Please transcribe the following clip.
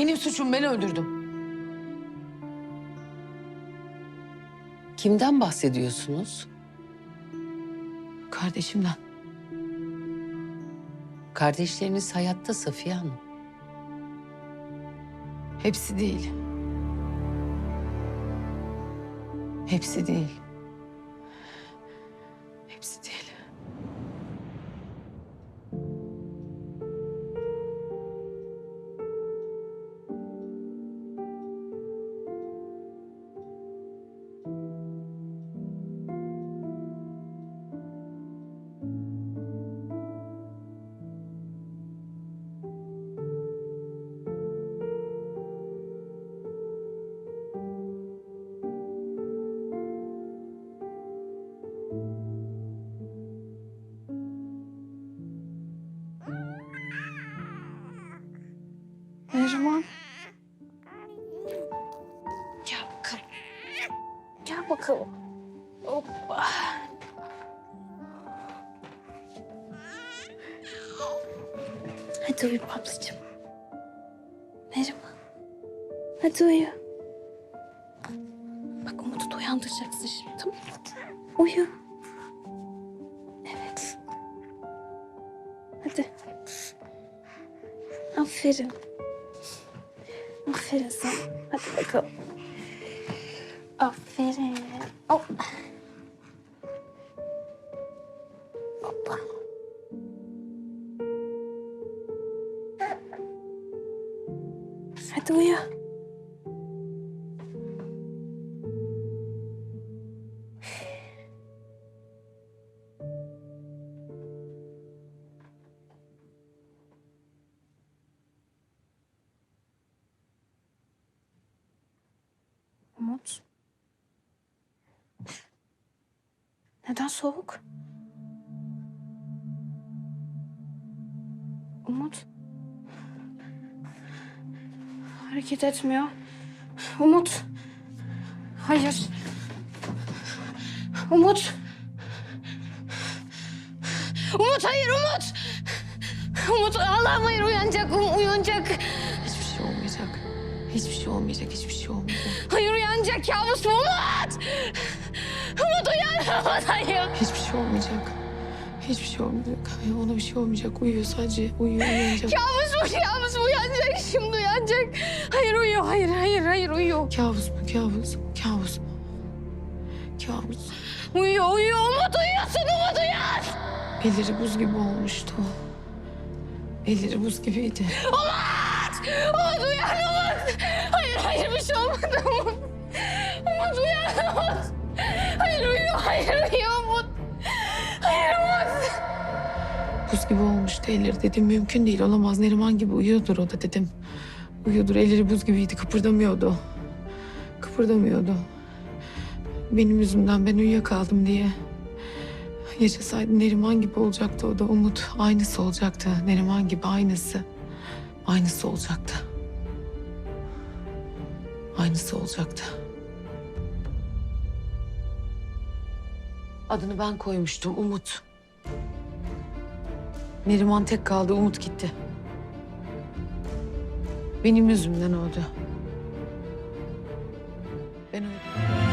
Benim suçum ben öldürdüm. Kimden bahsediyorsunuz? Kardeşimden. Kardeşleriniz hayatta Safiye Hanım. Hepsi değil. Hepsi değil. Hepsi değil. Bakalım. Hoppa. Hadi uyu pablacığım. Neriman. Hadi uyu. Bak Umut'u da uyandıracaksın şimdi tamam mı? Uyu. Evet. Hadi. Aferin. Aferin sana. Hadi bakalım. Aferin. Hop. Hoppa. Hadi uyu. Umut. Neden soğuk? Umut. Hareket etmiyor. Umut. Hayır. Umut. Umut hayır Umut. Umut Allah'ım hayır uyanacak um, uyanacak. Hiçbir şey olmayacak. Hiçbir şey olmayacak, hiçbir şey olmayacak. Hayır uyanacak kabus mu Umut? Umut hayır. Hiçbir şey olmayacak. Hiçbir şey olmayacak. Ona bir şey olmayacak. Uyuyor sadece. Uyuyor, uyanacak. Kabus mu kabus mu uyanacak şimdi uyanacak. Hayır uyuyor hayır hayır hayır uyuyor. Kabus mu? Kabus? Kabus mu? Kabus. Uyuyor uyuyor Umut uyuyorsun Umut uyan. Elleri buz gibi olmuştu. Elleri buz gibiydi. Umut! Umut uyan Umut! Hayır hayır bir şey olmadı. Umut Buz gibi olmuştu elleri dedim. Mümkün değil olamaz. Neriman gibi uyuyordur o da dedim. Uyuyordur. Elleri buz gibiydi. Kıpırdamıyordu. Kıpırdamıyordu. Benim yüzümden ben uyuyakaldım diye. Yaşasaydı Neriman gibi olacaktı o da. Umut aynısı olacaktı. Neriman gibi aynısı. Aynısı olacaktı. Aynısı olacaktı. Adını ben koymuştum Umut. Neriman tek kaldı, Umut gitti. Benim yüzümden oldu. Ben öyle...